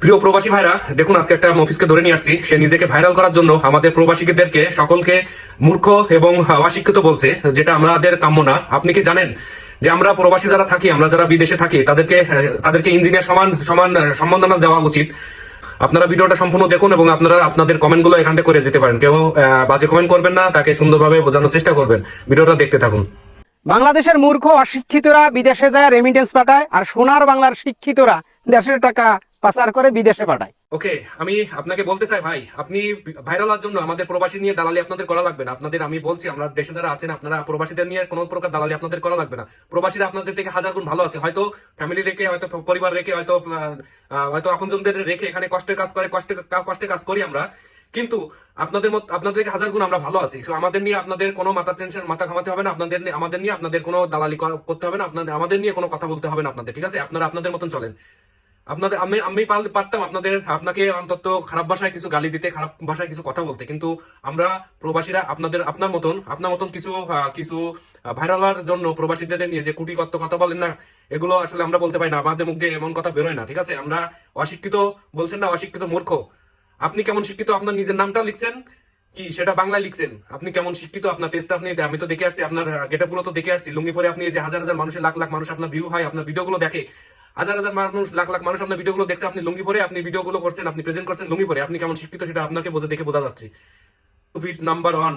প্রিয় প্রবাসী ভাইরা, দেখুন, আজকে একটা অফিসকে ধরে নিয়ে আসছি। সে নিজেকে ভাইরাল করার জন্য আমাদের প্রবাসীদেরকে সকলকে মূর্খ এবং অশিক্ষিত বলছে, যেটা আমাদের কাম্য না। আপনি কি জানেন যে আমরা প্রবাসী যারা থাকি, আমরা যারা বিদেশে থাকি, তাদেরকে তাদেরকে ইঞ্জিনিয়ার সমান সমান সম্মাননা দেওয়া উচিত। আপনারা ভিডিওটা সম্পূর্ণ দেখুন এবং আপনারা আপনাদের কমেন্টগুলো এখান থেকে করে যেতে পারেন। কেউ বাজে কমেন্ট করবেন না, তাকে সুন্দরভাবে বোঝানোর চেষ্টা করবেন। ভিডিওটা দেখতে থাকুন। বাংলাদেশের মূর্খ অশিক্ষিতরা বিদেশে যায় রেমিটেন্স পাঠায়, আর সোনার বাংলার শিক্ষিতরা দেশের টাকা পাচার করে বিদেশে পাঠায়। ওকে, আমি আপনাকে বলতে চাই ভাই, আপনি ভাইরাল জন্য আমাদের প্রবাসী নিয়ে দালালি আপনাদের করা লাগবে না। আপনাদের, আমি বলছি, আমরা দেশে যারা আছেন, আপনারা প্রবাসীদের নিয়ে কোনো প্রকার দালালি আপনাদের করা লাগবে না। প্রবাসীরা আপনাদের থেকে হাজার গুণ ভালো আছে। হয়তো ফ্যামিলি রেখে, হয়তো পরিবার রেখে, হয়তো হয়তো আপনজনদের রেখে এখানে কষ্টের কাজ করে, কষ্টে কষ্টে কাজ করি আমরা। কিন্তু আপনাদের মত, আপনাদের হাজার গুণ আমরা ভালো আছি। আমাদের নিয়ে আপনাদের কোনো মাথা টেনশন মাথা ঘামাতে হবে না। আপনাদের আমাদের নিয়ে আপনাদের কোনো দালালি করতে হবে না। আপনাদের, আমাদের নিয়ে কোনো কথা বলতে হবে না আপনাদের, ঠিক আছে? আপনারা আপনাদের মতন চলেন। আপনাদের, আমি আমি পারতাম আপনাদের, আপনাকে অন্তত খারাপ ভাষায় কিছু গালি দিতে, খারাপ ভাষায় কিছু কথা বলতে। কিন্তু আমরা প্রবাসীরা আপনাদের, আপনার মতন আপনার মতন কিছু কিছু ভাইরাল হওয়ার জন্য প্রবাসীদের নিয়ে যে কুটি কত কথা বলেন না, এগুলো আসলে আমরা বলতে পারি না। আমাদের মুখ দিয়ে এমন কথা বেরোয় না, ঠিক আছে? আমরা অশিক্ষিত, বলছেন না অশিক্ষিত মূর্খ। আপনি কেমন শিক্ষিত? আপনার নিজের নামটা লিখছেন? কি, সেটা বাংলায় লিখছেন? আপনি কেমন শিক্ষিত? আপনার ফেসটা আপনি আমি তো দেখে আসছি, আপনার গেটগুলো তো দেখে আসছি। লুঙ্গি পরে আপনি যে হাজার হাজার মানুষের, লাখ লাখ মানুষ আপনার ভিউ হয়, আপনার ভিডিওগুলো দেখে। হাজার হাজার মানুষ, লাখ লাখ মানুষ আপনার ভিডিওগুলো দেখছে, আপনি লুঙ্গি পরে আপনি ভিডিওগুলো করছেন, আপনি প্রেজেন্ট করছেন, লুঙ্গি পরে। আপনি কেমন শিক্ষিত সেটা আপনাকে বোঝা দেখে বোঝা যাচ্ছে। Number one